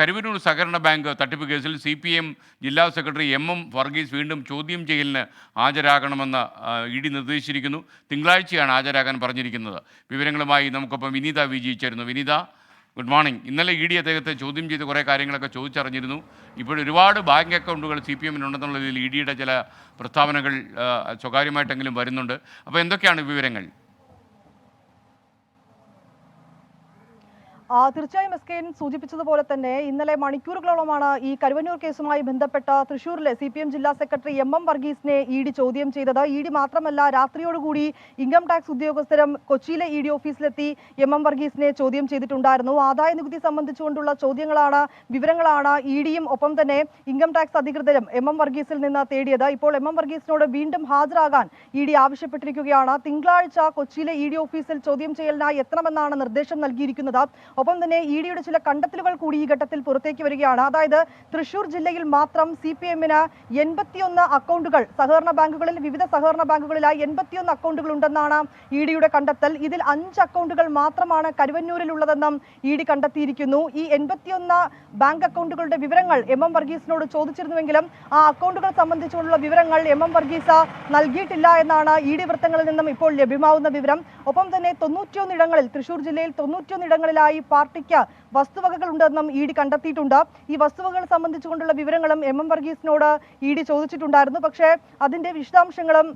കരുവന്നൂർ സഹകരണ ബാങ്ക് തട്ടിപ്പ് കേസിൽ സി പി എം ജില്ലാ സെക്രട്ടറി എം എം വർഗീസ് വീണ്ടും ചോദ്യം ചെയ്യലിന് ഹാജരാകണമെന്ന് ഇ ഡി നിർദ്ദേശിച്ചിരിക്കുന്നു. തിങ്കളാഴ്ചയാണ് ഹാജരാകാൻ പറഞ്ഞിരിക്കുന്നത്. വിവരങ്ങളുമായി നമുക്കൊപ്പം വിനീത വിജയിച്ചായിരുന്നു വിനീത ഗുഡ് മോർണിംഗ്. ഇന്നലെ ഇ ഡി അദ്ദേഹത്തെ ചോദ്യം ചെയ്ത് കുറേ കാര്യങ്ങളൊക്കെ ചോദിച്ചറിഞ്ഞിരുന്നു. ഇപ്പോൾ ഒരുപാട് ബാങ്ക് അക്കൗണ്ടുകൾ സി പി എമ്മിനുണ്ടെന്നുള്ളതിൽ ഇ ഡിയുടെ ചില പ്രസ്താവനകൾ സ്വകാര്യമായിട്ടെങ്കിലും വരുന്നുണ്ട്. അപ്പോൾ എന്തൊക്കെയാണ് വിവരങ്ങൾ? തീർച്ചയായും എസ് കെ എൻ സൂചിപ്പിച്ചതുപോലെ തന്നെ ഇന്നലെ മണിക്കൂറുകളോളമാണ് ഈ കരുവന്നൂർ കേസുമായി ബന്ധപ്പെട്ട തൃശൂരിലെ സി ജില്ലാ സെക്രട്ടറി എം എം വർഗീസിനെ ഇ ഡി ചോദ്യം ചെയ്തത്. ഇ ഡി മാത്രമല്ല രാത്രിയോടുകൂടി ഇൻകം ടാക്സ് ഉദ്യോഗസ്ഥരും കൊച്ചിയിലെ ഇ ഡി ഓഫീസിലെത്തി എം എം വർഗീസിനെ ചോദ്യം ചെയ്തിട്ടുണ്ടായിരുന്നു. ആദായ നികുതി സംബന്ധിച്ചുകൊണ്ടുള്ള ചോദ്യങ്ങളാണ് വിവരങ്ങളാണ് ഇ ഡിയും ഒപ്പം തന്നെ ഇൻകം ടാക്സ് അധികൃതരും എം എം വർഗീസിൽ നിന്ന് തേടിയത്. ഇപ്പോൾ എം എം വർഗീസിനോട് വീണ്ടും ഹാജരാകാൻ ഇ ഡി ആവശ്യപ്പെട്ടിരിക്കുകയാണ്. തിങ്കളാഴ്ച കൊച്ചിയിലെ ഇ ഡി ഓഫീസിൽ ചോദ്യം ചെയ്യലിനായി എത്തണമെന്നാണ് നിർദ്ദേശം നൽകിയിരിക്കുന്നത്. ഒപ്പം തന്നെ ഇ ഡിയുടെ ചില കണ്ടെത്തലുകൾ കൂടി ഈ ഘട്ടത്തിൽ പുറത്തേക്ക് വരികയാണ്. അതായത് തൃശൂർ ജില്ലയിൽ മാത്രം സി പി എമ്മിന് എൺപത്തിയൊന്ന് അക്കൗണ്ടുകൾ സഹകരണ ബാങ്കുകളിൽ വിവിധ സഹകരണ ബാങ്കുകളിലായി എൺപത്തിയൊന്ന് അക്കൗണ്ടുകൾ ഉണ്ടെന്നാണ് ഇ ഡിയുടെ കണ്ടെത്തൽ. ഇതിൽ അഞ്ച് അക്കൗണ്ടുകൾ മാത്രമാണ് കരുവന്നൂരിലുള്ളതെന്നും ഇ ഡി കണ്ടെത്തിയിരിക്കുന്നു. ഈ എൺപത്തിയൊന്ന് ബാങ്ക് അക്കൗണ്ടുകളുടെ വിവരങ്ങൾ എം എം വർഗീസിനോട് ചോദിച്ചിരുന്നുവെങ്കിലും ആ അക്കൗണ്ടുകൾ സംബന്ധിച്ചുള്ള വിവരങ്ങൾ എം എം വർഗീസ് നൽകിയിട്ടില്ല എന്നാണ് ഇ ഡി വൃത്തങ്ങളിൽ നിന്നും ഇപ്പോൾ ലഭ്യമാവുന്ന വിവരം. ഒപ്പം തന്നെ തൊണ്ണൂറ്റിയൊന്ന് ഇടങ്ങളിൽ തൃശൂർ ജില്ലയിൽ തൊണ്ണൂറ്റിയൊന്ന് ഇടങ്ങളിലായി പാർട്ടിക്ക് വസ്തുവകകൾ ഉണ്ടെന്നും ഇ ഡി കണ്ടെത്തിയിട്ടുണ്ട്. ഈ വസ്തുവകകൾ സംബന്ധിച്ചുകൊണ്ടുള്ള വിവരങ്ങളും എം എം വർഗീസിനോട് ഇ ഡി ചോദിച്ചിട്ടുണ്ടായിരുന്നു. പക്ഷേ അതിന്റെ വിശദാംശങ്ങളും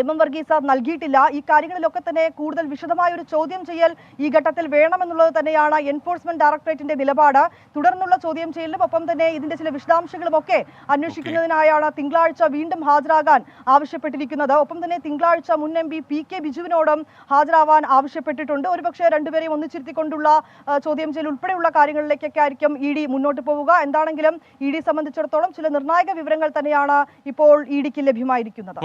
എം എം വർഗീസ് നൽകിയിട്ടില്ല. ഈ കാര്യങ്ങളിലൊക്കെ തന്നെ കൂടുതൽ വിശദമായ ഒരു ചോദ്യം ചെയ്യൽ ഈ ഘട്ടത്തിൽ വേണമെന്നുള്ളത് തന്നെയാണ് എൻഫോഴ്സ്മെന്റ് ഡയറക്ടറേറ്റിന്റെ നിലപാട്. തുടർന്നുള്ള ചോദ്യം ചെയ്യലിനും ഒപ്പം തന്നെ ഇതിന്റെ ചില വിശദാംശങ്ങളും ഒക്കെ അന്വേഷിക്കുന്നതിനായാണ് തിങ്കളാഴ്ച വീണ്ടും ഹാജരാകാൻ ആവശ്യപ്പെട്ടിരിക്കുന്നത്. ഒപ്പം തന്നെ തിങ്കളാഴ്ച മുൻ എം പി പി കെ ബിജുവിനോടും ഹാജരാവാൻ ആവശ്യപ്പെട്ടിട്ടുണ്ട്. ഒരുപക്ഷെ രണ്ടുപേരെയും ഒന്നിച്ചിരുത്തിക്കൊണ്ടുള്ള ചോദ്യം ചെയ്യൽ ഉൾപ്പെടെയുള്ള കാര്യങ്ങളിലേക്കൊക്കെ ആയിരിക്കും ഇ ഡി മുന്നോട്ട് പോവുക. എന്താണെങ്കിലും ഇ ഡി സംബന്ധിച്ചിടത്തോളം ചില നിർണായക വിവരങ്ങൾ തന്നെയാണ് ഇപ്പോൾ ഇ ഡിക്ക് ലഭ്യമായിരിക്കുന്നത്.